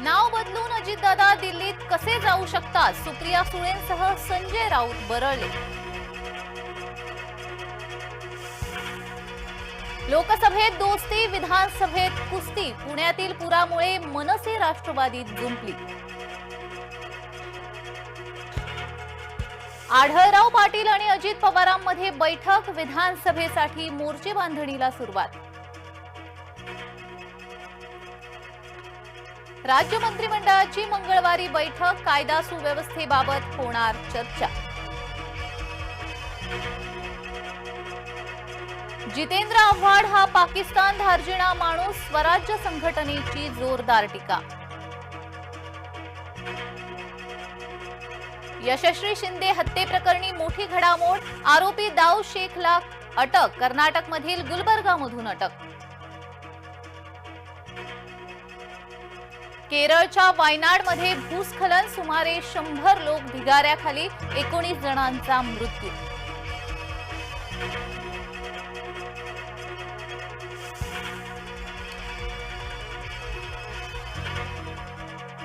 नाव बदलून अजितदादा दिल्लीत कसे जाऊ शकतात? सुप्रिया सुळेंसह संजय राऊत बरळले. लोकसभेत दोस्ती विधानसभेत कुस्ती पुण्यातील पुरामुळे मनसे राष्ट्रवादीत गुंपली. आढळराव पाटील आणि अजित पवारांमध्ये बैठक विधानसभेसाठी मोर्चे बांधणीला सुरुवात. राज्य मंत्रिमंडळाची मंगळवारी बैठक कायदा सुव्यवस्थेबाबत होणार चर्चा. जितेंद्र आव्हाड हा पाकिस्तान धार्जिणा माणूस स्वराज्य संघटनेची जोरदार टीका. यशस्वी शिंदे हत्येप्रकरणी मोठी घडामोड आरोपी दाऊ शेखला अटक कर्नाटकमधील गुलबर्गामधून अटक. केरळच्या वायनाडमध्ये भूस्खलन सुमारे शंभर लोक ढिगाऱ्याखाली एकोणीस जणांचा मृत्यू.